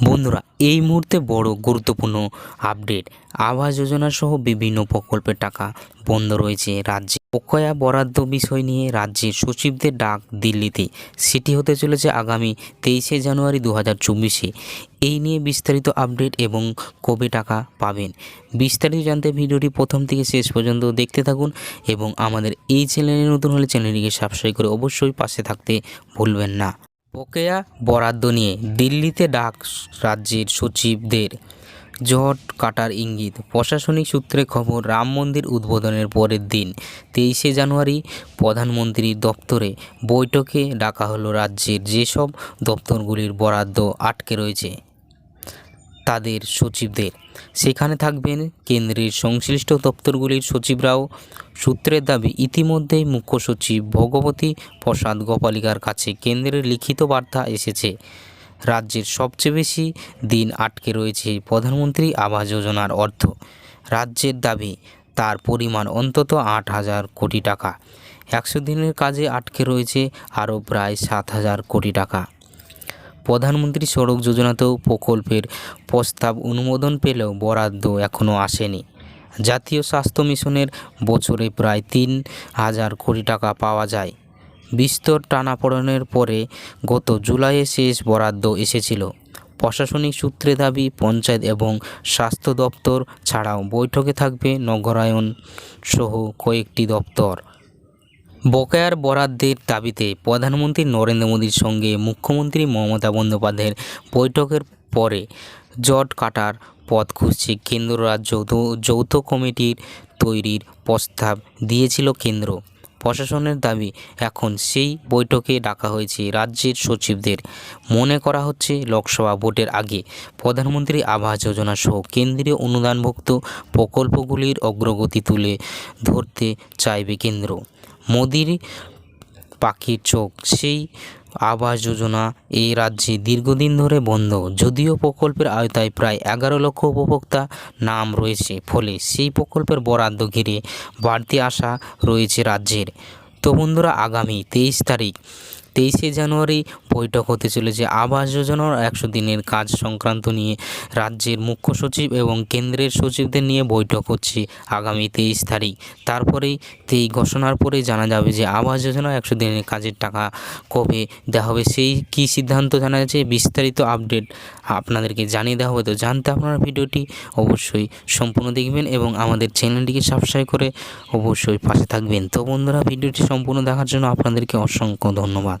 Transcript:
বন্ধুরা, এই মুহূর্তে বড় গুরুত্বপূর্ণ আপডেট আবাস যোজনা সহ বিভিন্ন প্রকল্পের টাকা বন্ধ রয়েছে রাজ্যে। বকেয়া বরাদ্দ বিষয় নিয়ে রাজ্যের সচিবদের ডাক দিল্লিতে। সেটি হতে চলেছে আগামী তেইশে জানুয়ারি দু হাজার চব্বিশে। এই নিয়ে বিস্তারিত আপডেট এবং কবে টাকা পাবেন, বিস্তারিত জানতে ভিডিওটি প্রথম থেকে শেষ পর্যন্ত দেখতে থাকুন এবং আমাদের এই চ্যানেলে নতুন হলে চ্যানেলটিকে সাবস্ক্রাইব করে অবশ্যই পাশে থাকতে ভুলবেন না। বকেয়া বরাদ্দ নিয়ে দিল্লিতে ডাক রাজ্যের সচিবদের জট কাটার ইঙ্গিত। প্রশাসনিক সূত্রে খবর, রাম মন্দির উদ্বোধনের পরের দিন তেইশে জানুয়ারি প্রধানমন্ত্রীর দপ্তরে বৈঠকে ডাকা হলো রাজ্যের যেসব দপ্তরগুলির বরাদ্দ আটকে রয়েছে। তাদের সচিবদের। সেখানে থাকবেন কেন্দ্রের সংশ্লিষ্ট দপ্তরগুলির সচিবরাও। সূত্রের দাবি, ইতিমধ্যেই মুখ্য সচিব ভগবতী প্রসাদ গোপালিকার কাছে কেন্দ্রের লিখিত বার্তা এসেছে। রাজ্যের সবচেয়ে বেশি দিন আটকে রয়েছে প্রধানমন্ত্রী আবাস যোজনার অর্থ। রাজ্যের দাবি, তার পরিমাণ অন্তত আট হাজার কোটি টাকা। একশো দিনের কাজে আটকে রয়েছে আরও প্রায় সাত হাজার কোটি টাকা। প্রধানমন্ত্রী সড়ক যোজনাতেও প্রকল্পের প্রস্তাব অনুমোদন পেলেও বরাদ্দ এখনও আসেনি। জাতীয় স্বাস্থ্য মিশনের বছরে প্রায় তিন হাজার কোটি টাকা পাওয়া যায়। বিস্তর টানাপড়েনের পরে গত জুলাইয়ে শেষ বরাদ্দ এসেছিল। প্রশাসনিক সূত্রে দাবি, পঞ্চায়েত এবং স্বাস্থ্য দপ্তর ছাড়াও বৈঠকে থাকবে নগরায়ণ সহ কয়েকটি দপ্তর। বকেয়ার বরাদ্দের দাবিতে প্রধানমন্ত্রী নরেন্দ্র মোদীর সঙ্গে মুখ্যমন্ত্রী মমতা বন্দ্যোপাধ্যায়ের বৈঠকের পরে জট কাটার পথ খুঁজছে কেন্দ্র রাজ্য যৌথ- কমিটির তৈরির প্রস্তাব দিয়েছিল কেন্দ্র। প্রশাসনের দাবি, এখন সেই বৈঠকে ডাকা হয়েছে রাজ্যের সচিবদের। মনে করা হচ্ছে লোকসভা ভোটের আগে প্রধানমন্ত্রী আবাস যোজনা সহ কেন্দ্রীয় অনুদানভুক্ত প্রকল্পগুলির অগ্রগতি তুলে ধরতে চাইবে কেন্দ্র। মোদির পাখির চোখ। সেই আবাস যোজনা এই রাজ্যে দীর্ঘদিন ধরে বন্ধ। যদিও প্রকল্পের আওতায় প্রায় এগারো লক্ষ উপভোক্তা নাম রয়েছে ফলে সেই প্রকল্পের বরাদ্দ ঘিরে বাড়তি আশা রয়েছে রাজ্যের। তো বন্ধুরা, আগামী তেইশ তারিখ তেইশে জানুয়ারি বৈঠক হতে চলেছে। আবাস যোজনার একশো দিনের কাজ সংক্রান্ত নিয়ে রাজ্যের মুখ্য সচিব এবং কেন্দ্রের সচিবদের নিয়ে বৈঠক হচ্ছে আগামী তেইশ তারিখ। তারপরেই এই ঘোষণার পরেই জানা যাবে যে আবাস যোজনা একশো দিনের কাজের টাকা কবে দেওয়া হবে। সেই কী সিদ্ধান্ত জানা যাচ্ছে বিস্তারিত আপডেট আপনাদেরকে জানিয়ে দেওয়া হবে। তো জানতে আপনারা ভিডিওটি অবশ্যই সম্পূর্ণ দেখবেন এবং আমাদের চ্যানেলটিকে সাবস্ক্রাইব করে অবশ্যই পাশে থাকবেন। তো বন্ধুরা, ভিডিওটি সম্পূর্ণ দেখার জন্য আপনাদেরকে অসংখ্য ধন্যবাদ।